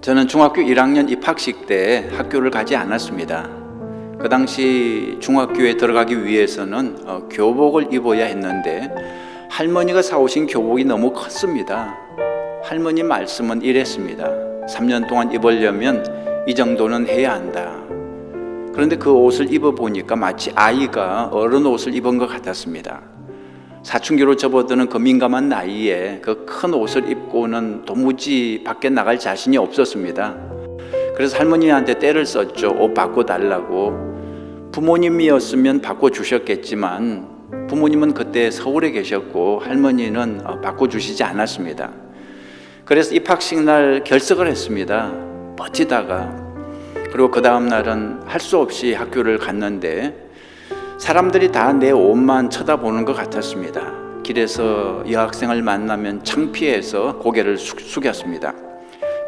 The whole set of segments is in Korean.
저는 중학교 1학년 입학식 때 학교를 가지 않았습니다. 그 당시 중학교에 들어가기 위해서는 어, 교복을 입어야 했는데 할머니가 사오신 교복이 너무 컸습니다. 할머니 말씀은 이랬습니다. 3년 동안 입으려면 이 정도는 해야 한다. 그런데 그 옷을 입어보니까 마치 아이가 어른 옷을 입은 것 같았습니다. 사춘기로 접어드는 그 민감한 나이에 그 큰 옷을 입고는 도무지 밖에 나갈 자신이 없었습니다. 그래서 할머니한테 때를 썼죠. 옷 바꿔달라고. 부모님이었으면 바꿔주셨겠지만 부모님은 그때 서울에 계셨고 할머니는 어, 바꿔주시지 않았습니다. 그래서 입학식 날 결석을 했습니다. 버티다가. 그리고 그 다음 날은 할 수 없이 학교를 갔는데 사람들이 다 내 옷만 쳐다보는 것 같았습니다. 길에서 여학생을 만나면 창피해서 고개를 숙, 숙였습니다.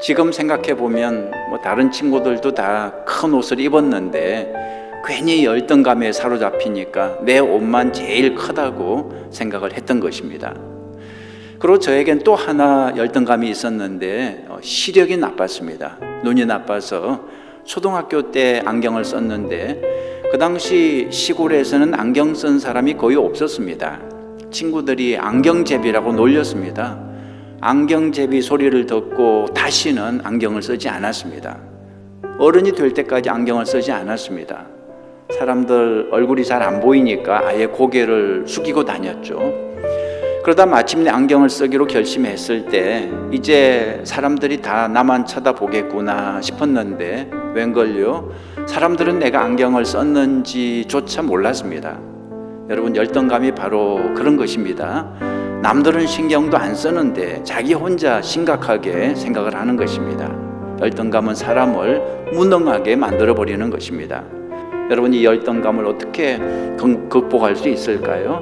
지금 생각해 보면 뭐 다른 친구들도 다 큰 옷을 입었는데 괜히 열등감에 사로잡히니까 내 옷만 제일 크다고 생각을 했던 것입니다. 그리고 저에겐 또 하나 열등감이 있었는데 어, 시력이 나빴습니다. 눈이 나빠서 초등학교 때 안경을 썼는데 그 당시 시골에서는 안경 쓴 사람이 거의 없었습니다. 친구들이 안경제비라고 놀렸습니다. 안경제비 소리를 듣고 다시는 안경을 쓰지 않았습니다. 어른이 될 때까지 안경을 쓰지 않았습니다. 사람들 얼굴이 잘 안 보이니까 아예 고개를 숙이고 다녔죠. 그러다 마침내 안경을 쓰기로 결심했을 때 이제 사람들이 다 나만 쳐다보겠구나 싶었는데 웬걸요? 사람들은 내가 안경을 썼는지조차 몰랐습니다. 여러분 열등감이 바로 그런 것입니다. 남들은 신경도 안 쓰는데 자기 혼자 심각하게 생각을 하는 것입니다. 열등감은 사람을 무능하게 만들어 버리는 것입니다. 여러분 이 열등감을 어떻게 극- 극복할 수 있을까요?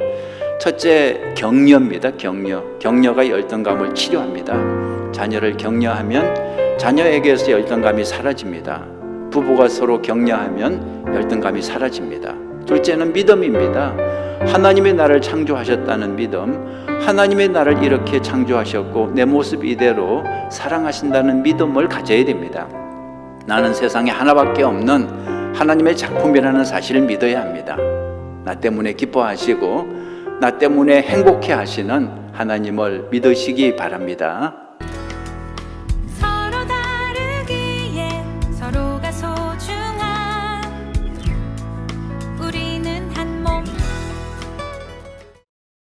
첫째 격려입니다. 격려. 격려가 열등감을 치료합니다. 자녀를 격려하면 자녀에게서 열등감이 사라집니다. 부부가 서로 격려하면 열등감이 사라집니다. 둘째는 믿음입니다. 하나님의 나를 창조하셨다는 믿음, 하나님의 나를 이렇게 창조하셨고 내 모습 이대로 사랑하신다는 믿음을 가져야 됩니다. 나는 세상에 하나밖에 없는 하나님의 작품이라는 사실을 믿어야 합니다. 나 때문에 기뻐하시고 나 때문에 행복해 하시는 하나님을 믿으시기 바랍니다.